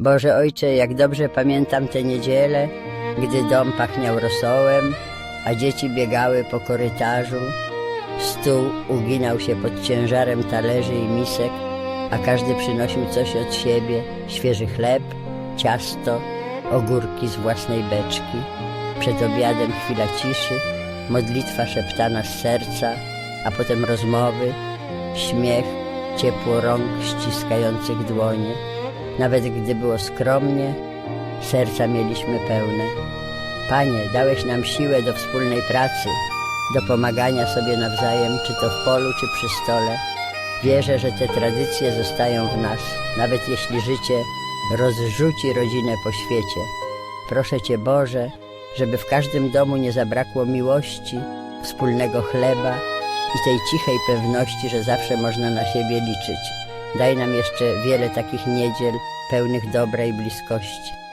Boże Ojcze, jak dobrze pamiętam tę niedzielę, gdy dom pachniał rosołem, a dzieci biegały po korytarzu. Stół uginał się pod ciężarem talerzy i misek, a każdy przynosił coś od siebie, świeży chleb, ciasto, ogórki z własnej beczki. Przed obiadem chwila ciszy, modlitwa szeptana z serca, a potem rozmowy, śmiech, ciepło rąk ściskających dłonie. Nawet gdy było skromnie, serca mieliśmy pełne. Panie, dałeś nam siłę do wspólnej pracy, do pomagania sobie nawzajem, czy to w polu, czy przy stole. Wierzę, że te tradycje zostają w nas, nawet jeśli życie rozrzuci rodzinę po świecie. Proszę Cię, Boże, żeby w każdym domu nie zabrakło miłości, wspólnego chleba i tej cichej pewności, że zawsze można na siebie liczyć. Daj nam jeszcze wiele takich niedziel pełnych dobra i bliskości.